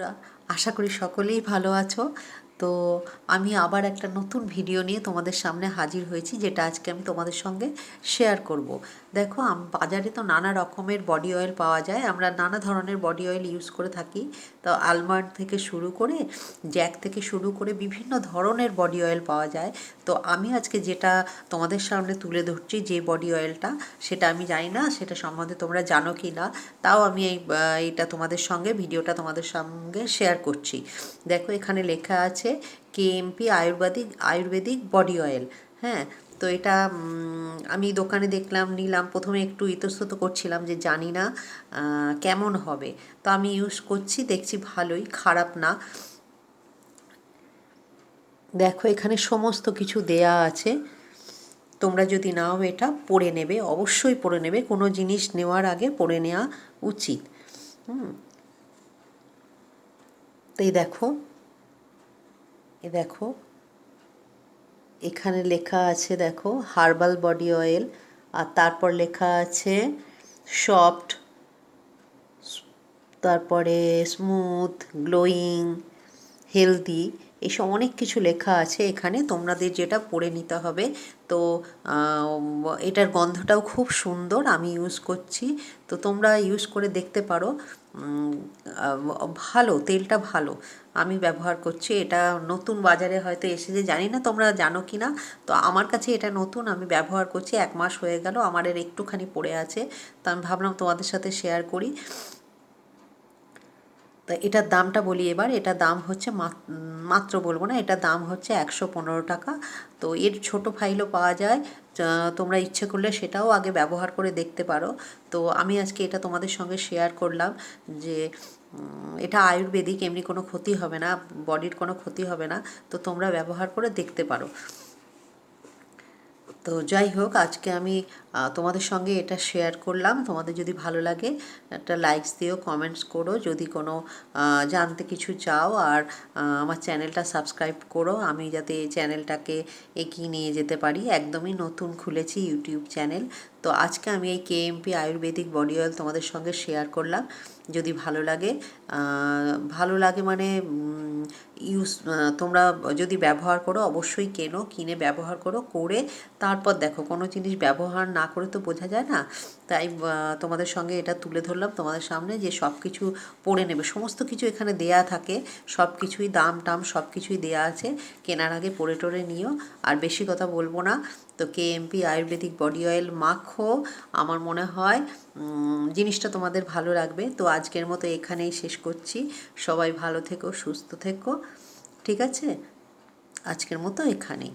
বন্ধুরা আশা করি সকলেই ভালো আছো। তো আমি আবার একটা নতুন ভিডিও নিয়ে তোমাদের সামনে হাজির হয়েছি, যেটা আজকে আমি তোমাদের সঙ্গে শেয়ার করব। দেখো বাজারে তো নানা রকমের বডি অয়েল পাওয়া যায়। আমরা নানা ধরনের বডি অয়েল ইউজ করে থাকি। তো আলমার্ট থেকে শুরু করে জ্যাক থেকে শুরু করে বিভিন্ন ধরনের বডি অয়েল পাওয়া যায়। তো আমি আজকে যেটা তোমাদের সামনে তুলে ধরছি, যে বডি অয়েলটা সেটা আমি জানি না, সেটা সম্বন্ধে তোমরা জানো কি না, তাও আমি এই এটা তোমাদের সঙ্গে ভিডিওটা তোমাদের সঙ্গে শেয়ার করছি। দেখো, এখানে লেখা আছে KMP ayurvedic ayurvedic body oil হ্যাঁ? তো এটা আমি দোকানে দেখলাম, নিলাম, প্রথমে একটু ইতস্তত করছিলাম যে জানি না কেমন হবে। তো আমি ইউজ করছি, দেখছি ভালোই, খারাপ না। দেখো, এখানে সমস্ত কিছু দেয়া আছে। তোমরা যদি নাও এটা পড়ে নেবে, অবশ্যই পড়ে নেবে। কোনো জিনিস নেওয়ার আগে পড়ে নেওয়া উচিত। হুম? তো এই দেখো এ দেখো, এখানে লেখা আছে দেখো, হার্বাল বডি অয়েল, আর তারপর লেখা আছে সফট, তারপরে স্মুথ, গ্লোয়িং, হেলদি এইসব অনেক কিছু লেখা আছে এখানে, তোমাদের যেটা পড়ে নিতে হবে। তো এটার গন্ধটাও খুব সুন্দর, আমি ইউজ করছি। তো তোমরা ইউজ করে দেখতে পারো। ভালো, তেলটা ভালো, আমি ব্যবহার করছি। এটা নতুন বাজারে হয়তো এসেছে, জানি না তোমরা জানো কি না তো আমার কাছে এটা নতুন, আমি ব্যবহার করছি, এক মাস হয়ে গেল, আমার এর একটুখানি পড়ে আছে। তো আমি ভাবলাম তোমাদের সাথে শেয়ার করি। তা এটার দামটা বলি এবার এটা দাম হচ্ছে মাত- মাত্র বলব না এটা দাম হচ্ছে একশো পনেরো টাকা। তো এর ছোট ফাইলও পাওয়া যায় তোমরা ইচ্ছে করলে সেটাও আগে ব্যবহার করে দেখতে পারো। তো আমি আজকে এটা তোমাদের সঙ্গে শেয়ার করলাম যে এটা আয়ুর্বেদিক, এমনি কোনো ক্ষতি হবে না বডির কোনো ক্ষতি হবে না, তো তোমরা ব্যবহার করে দেখতে পারো। তো যাই হোক, আজকে আমি তোমাদের সঙ্গে এটা শেয়ার করলাম। তোমাদের যদি ভালো লাগে, একটা লাইকস দিও কমেন্টস করো। যদি কোনো জানতে কিছু চাও আর আমার চ্যানেলটা সাবস্ক্রাইব করো, আমি যাতে এই চ্যানেলটাকে এগিয়ে নিয়ে যেতে পারি। একদমই নতুন খুলেছি ইউটিউব চ্যানেল তো আজকে আমি এই কেএমপি আয়ুর্বেদিক বডি অয়েল তোমাদের সঙ্গে শেয়ার করলাম। যদি ভালো লাগে ভালো লাগে মানে ইউজ তোমরা যদি ব্যবহার করো, অবশ্যই কেনো, কিনে ব্যবহার করো, করে তারপর দেখো, কোনো জিনিস ব্যবহার না করে তো বোঝা যায় না। তাই তোমাদের সঙ্গে এটা তুলে ধরলাম তোমাদের সামনে যে সব কিছু পড়ে নেবে। সমস্ত কিছু এখানে দেয়া থাকে সব কিছুই দাম টাম সব কিছুই দেয়া আছে। কেনার আগে পড়ে টরে নিও। আর বেশি কথা বলব না। তো কেএমপি আয়ুর্বেদিক বডি অয়েল মাখো। আমার মনে হয় জিনিসটা তোমাদের ভালো লাগবে। তো আজকের মতো এখানেই শেষ করছি। সবাই ভালো থেকো, সুস্থ থেকো। ঠিক আছে? আজকের মতো এখানেই।